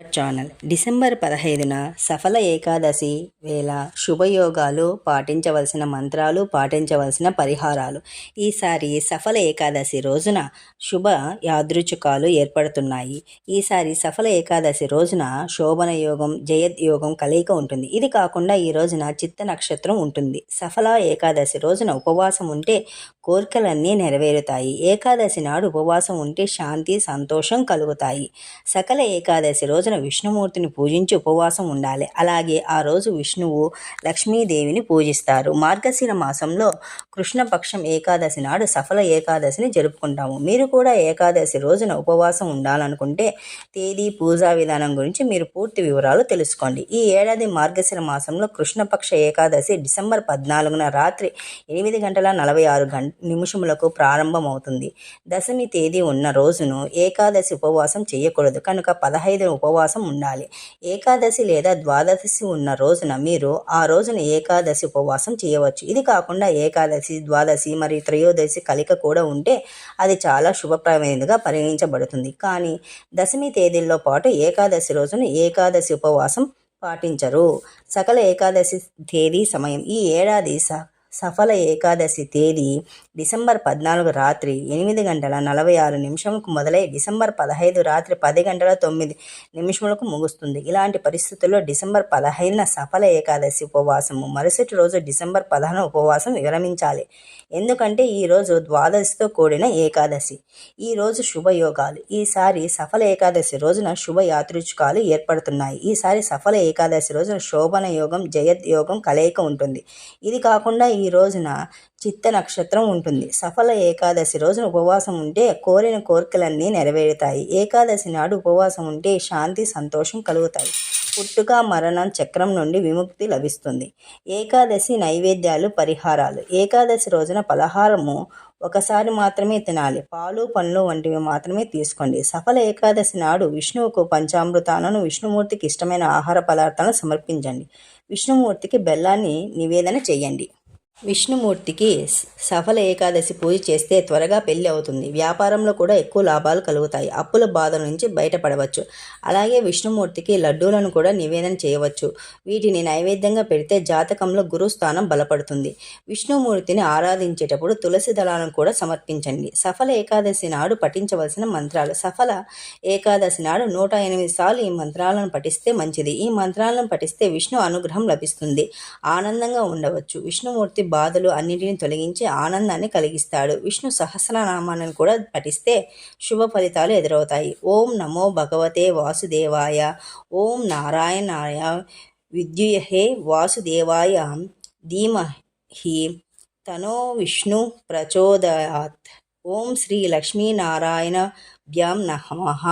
Channel. December పదహైదున సఫల ఏకాదశి వేళ శుభయోగాలు పాటించవలసిన మంత్రాలు పాటించవలసిన పరిహారాలు. ఈసారి సఫల ఏకాదశి రోజున శుభ యాదృచ్ఛికాలు ఏర్పడుతున్నాయి. ఈసారి సఫల ఏకాదశి రోజున శోభన యోగం జయద్ యోగం కలయిక ఉంటుంది. ఇది కాకుండా ఈ రోజున చిత్త నక్షత్రం ఉంటుంది. సఫల ఏకాదశి రోజున ఉపవాసం ఉంటే కోరికలన్నీ నెరవేరుతాయి. ఏకాదశి నాడు ఉపవాసం ఉంటే శాంతి సంతోషం కలుగుతాయి. సకల ఏకాదశి రోజున విష్ణుమూర్తిని పూజించి ఉపవాసం ఉండాలి. అలాగే ఆ రోజు విష్ణువు లక్ష్మీదేవిని పూజిస్తారు. మార్గశిర మాసంలో కృష్ణపక్షం ఏకాదశి నాడు సఫల ఏకాదశిని జరుపుకుంటాము. మీరు కూడా ఏకాదశి రోజున ఉపవాసం ఉండాలనుకుంటే తేదీ పూజా విధానం గురించి మీరు పూర్తి వివరాలు తెలుసుకోండి. ఈ ఏడాది మార్గశిర మాసంలో కృష్ణపక్ష ఏకాదశి డిసెంబర్ పద్నాలుగున రాత్రి ఎనిమిది గంటల నలభై ఆరు గంట నిమిషములకు ప్రారంభమవుతుంది. దశమి తేదీ ఉన్న రోజును ఏకాదశి ఉపవాసం చేయకూడదు. కనుక పదహైదు ఉపవాసం ఉపవాసం ఉండాలి. ఏకాదశి లేదా ద్వాదశి ఉన్న రోజున మీరు ఆ రోజున ఏకాదశి ఉపవాసం చేయవచ్చు. ఇది కాకుండా ఏకాదశి ద్వాదశి మరియు త్రయోదశి కలిక కూడా ఉంటే అది చాలా శుభప్రమైనదిగా పరిగణించబడుతుంది. కానీ దశమి తేదీల్లో పాటు ఏకాదశి రోజున ఏకాదశి ఉపవాసం పాటించరు. సకల ఏకాదశి తేదీ సమయం ఈ ఏడాది స సఫల ఏకాదశి తేదీ డిసెంబర్ పద్నాలుగు రాత్రి ఎనిమిది గంటల నలభై ఆరు నిమిషంకు మొదలై డిసెంబర్ పదహైదు రాత్రి పది గంటల తొమ్మిది నిమిషములకు ముగుస్తుంది. ఇలాంటి పరిస్థితుల్లో డిసెంబర్ పదహైదున సఫల ఏకాదశి ఉపవాసము మరుసటి రోజు డిసెంబర్ పదహారు ఉపవాసం విరమించాలి. ఎందుకంటే ఈరోజు ద్వాదశితో కూడిన ఏకాదశి. ఈరోజు శుభయోగాలు. ఈసారి సఫల ఏకాదశి రోజున శుభయాత్రిచుకాలు ఏర్పడుతున్నాయి. ఈసారి సఫల ఏకాదశి రోజున శోభన యోగం జయద్ యోగం కలయిక ఉంటుంది. ఇది కాకుండా ఈ రోజున చిత్త నక్షత్రం ఉంటుంది. సఫల ఏకాదశి రోజున ఉపవాసం ఉంటే కోరిన కోరికలన్నీ నెరవేరుతాయి. ఏకాదశి నాడు ఉపవాసం ఉంటే శాంతి సంతోషం కలుగుతాయి. పుట్టుక మరణం చక్రం నుండి విముక్తి లభిస్తుంది. ఏకాదశి నైవేద్యాలు పరిహారాలు. ఏకాదశి రోజున పలహారము ఒకసారి మాత్రమే తినాలి. పాలు పండ్లు వంటివి మాత్రమే తీసుకోండి. సఫల ఏకాదశి నాడు విష్ణువుకు పంచామృతాలను విష్ణుమూర్తికి ఇష్టమైన ఆహార పదార్థాలను సమర్పించండి. విష్ణుమూర్తికి బెల్లాన్ని నివేదన చేయండి. విష్ణుమూర్తికి సఫల ఏకాదశి పూజ చేస్తే త్వరగా పెళ్ళి అవుతుంది. వ్యాపారంలో కూడా ఎక్కువ లాభాలు కలుగుతాయి. అప్పుల బాధల నుంచి బయటపడవచ్చు. అలాగే విష్ణుమూర్తికి లడ్డూలను కూడా నివేదన చేయవచ్చు. వీటిని నైవేద్యంగా పెడితే జాతకంలో గురుస్థానం బలపడుతుంది. విష్ణుమూర్తిని ఆరాధించేటప్పుడు తులసి దళాలను కూడా సమర్పించండి. సఫల ఏకాదశి నాడు పఠించవలసిన మంత్రాలు. సఫల ఏకాదశి నాడు నూట ఎనిమిది సార్లు ఈ మంత్రాలను పఠిస్తే మంచిది. ఈ మంత్రాలను పఠిస్తే విష్ణు అనుగ్రహం లభిస్తుంది. ఆనందంగా ఉండవచ్చు. విష్ణుమూర్తి బాధలు అన్నింటిని తొలగించి ఆనందాన్ని కలిగిస్తాడు. విష్ణు సహస్రనామాన్ని కూడా పఠిస్తే శుభ ఫలితాలు ఎదురవుతాయి. ఓం నమో భగవతే వాసుదేవాయ. ఓం నారాయణాయ. విద్యుయహే వాసుదేవాయ. ధీమహి. తనో విష్ణు ప్రచోదయాత్. ఓం శ్రీ లక్ష్మీనారాయణ భ్యాం నమః.